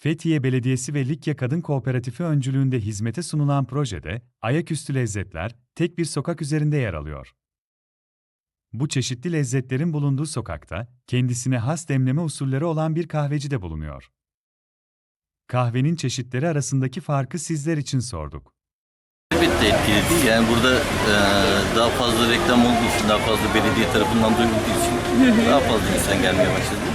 Fethiye Belediyesi ve Likya Kadın Kooperatifi öncülüğünde hizmete sunulan projede, ayaküstü lezzetler, tek bir sokak üzerinde yer alıyor. Bu çeşitli lezzetlerin bulunduğu sokakta, kendisine has demleme usulleri olan bir kahveci de bulunuyor. Kahvenin çeşitleri arasındaki farkı sizler için sorduk. Elbette etkiledi. Yani burada e, daha fazla reklam olduğu için, daha fazla belediye tarafından duyulduğu için daha fazla insan gelmeye başladı.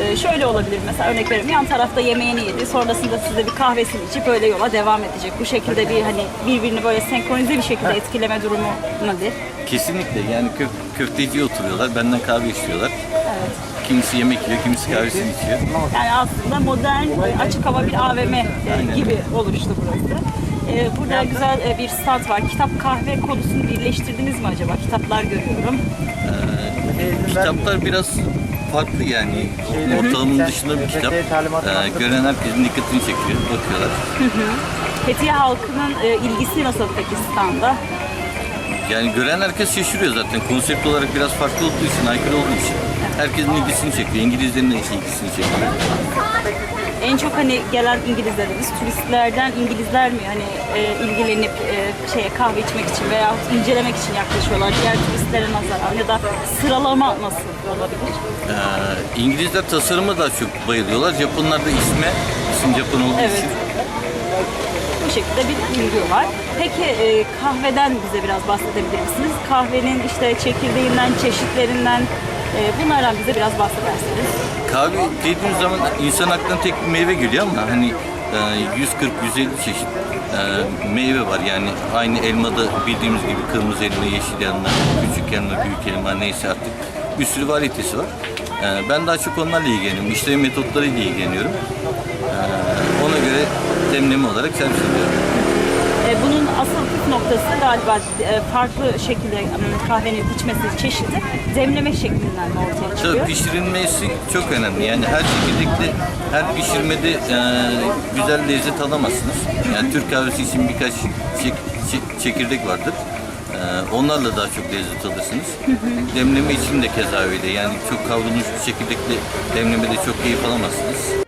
Ee, şöyle olabilir mesela örnek veriyorum yan tarafta yemeğini yedi sonrasında size bir kahvesini içip böyle yola devam edecek. Bu şekilde bir hani birbirini böyle senkronize bir şekilde etkileme durumu nedir? Kesinlikle yani kö köfteciye oturuyorlar, benden kahve istiyorlar. Evet. Kimisi yemek yiyor, kimisi kahvesini içiyor. Yani aslında modern açık hava bir AVM e, Aynen. gibi oluştu burası. Ee, Burada güzel e, bir stand var. Kitap kahve konusunu birleştirdiniz mi acaba? Kitaplar görüyorum. Kitaplar biraz farklı yani. Ortalamanın dışında bir kitap. E, gören herkesin dikkatini çekiyor, bakıyorlar. Fethiye halkının e, ilgisi nasıl peki standa? Yani gören herkes şaşırıyor zaten. Konsept olarak biraz farklı olduğu için, aykırı olduğu için. Herkesin ilgisini çekiyor. İngilizlerin de ilgisini çekiyor. En çok hani gelen İngilizlerimiz, turistlerden İngilizler mi hani e, ilgilenip e, şeye kahve içmek için veya incelemek için yaklaşıyorlar diğer turistlere nazaran ya da sıralama nasıl olabilir? Ee, İngilizler tasarıma daha çok bayılıyorlar. Japonlar da isme, isim Japon olduğu Evet. için. Bu şekilde bir ilgi var. Peki e, kahveden bize biraz bahsedebilir misiniz? Kahvenin işte çekirdeğinden, çeşitlerinden e, bunlardan bize biraz bahsederseniz. Kahve dediğimiz zaman insan aklına tek bir meyve geliyor ama hani e, 140-150 çeşit e, meyve var. Yani aynı elmada bildiğimiz gibi kırmızı elma, yeşil elma, küçük elma, büyük elma neyse artık bir sürü varyetesi var. E, ben daha çok onlarla ilgileniyorum. İşlem metotlarıyla ilgileniyorum. E, ona göre demleme olarak servis ediyorum. Bunun asıl püf noktası galiba e, farklı şekilde e, kahvenin içmesi çeşidi demleme şeklinden ortaya çıkıyor? Tabii pişirilmesi çok önemli. Yani her çekirdekte, her pişirmede e, güzel lezzet alamazsınız. Yani Türk kahvesi için birkaç çek- çek- çekirdek vardır. Onlarla daha çok lezzet alırsınız. Demleme için de keza öyle. Yani çok kavrulmuş bir çekirdekle demlemede çok keyif alamazsınız.